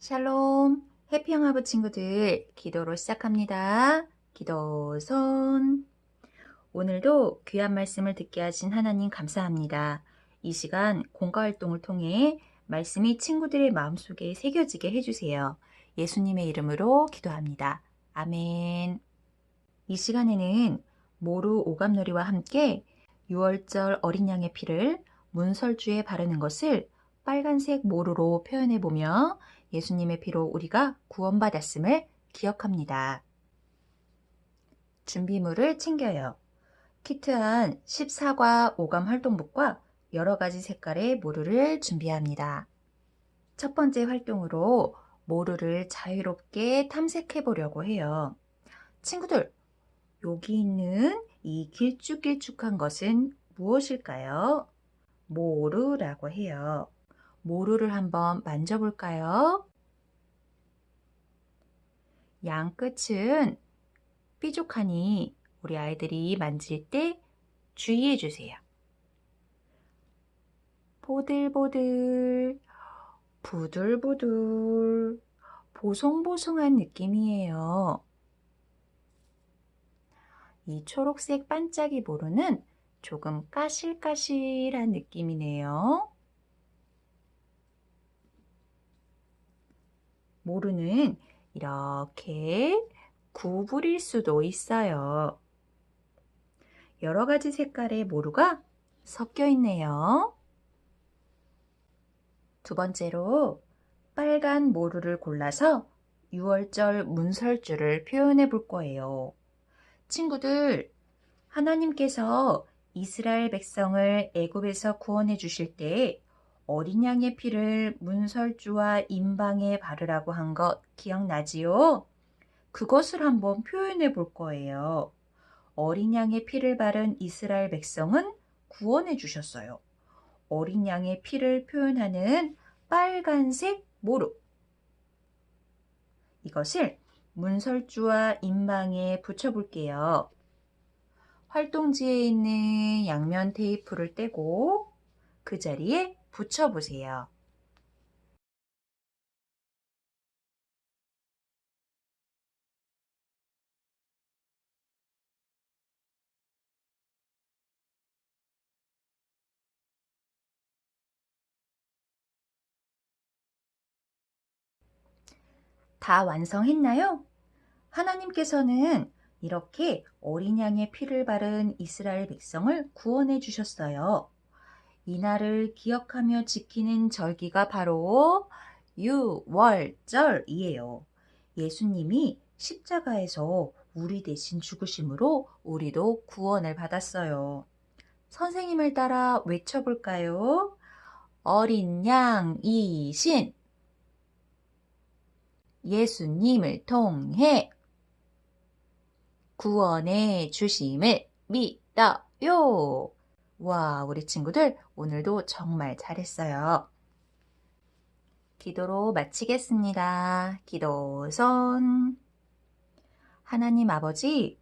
샬롬, 해피영화부 친구들, 기도로 시작합니다. 기도 손. 오늘도 귀한 말씀을 듣게 하신 하나님 감사합니다. 이 시간 공과 활동을 통해 말씀이 친구들의 마음속에 새겨지게 해주세요. 예수님의 이름으로 기도합니다. 아멘. 이 시간에는 모루 오감놀이와 함께 6월절 어린 양의 피를 문설주에 바르는 것을 빨간색 모루로 표현해 보며 예수님의 피로 우리가 구원받았음을 기억합니다. 준비물을 챙겨요. 키트한 14과 오감 활동북과 여러 가지 색깔의 모루를 준비합니다. 첫 번째 활동으로 모루를 자유롭게 탐색해 보려고 해요. 친구들, 여기 있는 이 길쭉길쭉한 것은 무엇일까요? 모루라고 해요. 모루를 한번 만져볼까요? 양 끝은 삐죽하니 우리 아이들이 만질 때 주의해 주세요. 보들보들, 부들부들, 보송보송한 느낌이에요. 이 초록색 반짝이 모루는 조금 까실까실한 느낌이네요. 모루는 이렇게 구부릴 수도 있어요. 여러 가지 색깔의 모루가 섞여 있네요. 두 번째로 빨간 모루를 골라서 6월절 문설주를 표현해 볼 거예요. 친구들, 하나님께서 이스라엘 백성을 애굽에서 구원해 주실 때 어린 양의 피를 문설주와 임방에 바르라고 한 것 기억나지요? 그것을 한번 표현해 볼 거예요. 어린 양의 피를 바른 이스라엘 백성은 구원해 주셨어요. 어린 양의 피를 표현하는 빨간색 모루. 이것을 문설주와 임방에 붙여볼게요. 활동지에 있는 양면 테이프를 떼고 그 자리에 붙여보세요. 다 완성했나요? 하나님께서는 이렇게 어린 양의 피를 바른 이스라엘 백성을 구원해 주셨어요. 이날을 기억하며 지키는 절기가 바로 유월절이에요. 예수님이 십자가에서 우리 대신 죽으심으로 우리도 구원을 받았어요. 선생님을 따라 외쳐볼까요? 어린 양 이신 예수님을 통해 구원해 주심을 믿어요. 와, 우리 친구들 오늘도 정말 잘했어요. 기도로 마치겠습니다. 기도 손. 하나님 아버지,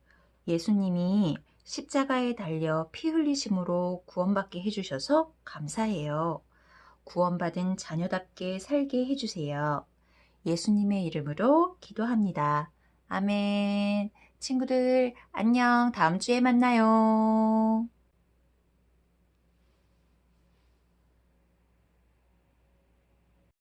예수님이 십자가에 달려 피 흘리심으로 구원받게 해주셔서 감사해요. 구원받은 자녀답게 살게 해주세요. 예수님의 이름으로 기도합니다. 아멘. 친구들, 안녕. 다음 주에 만나요.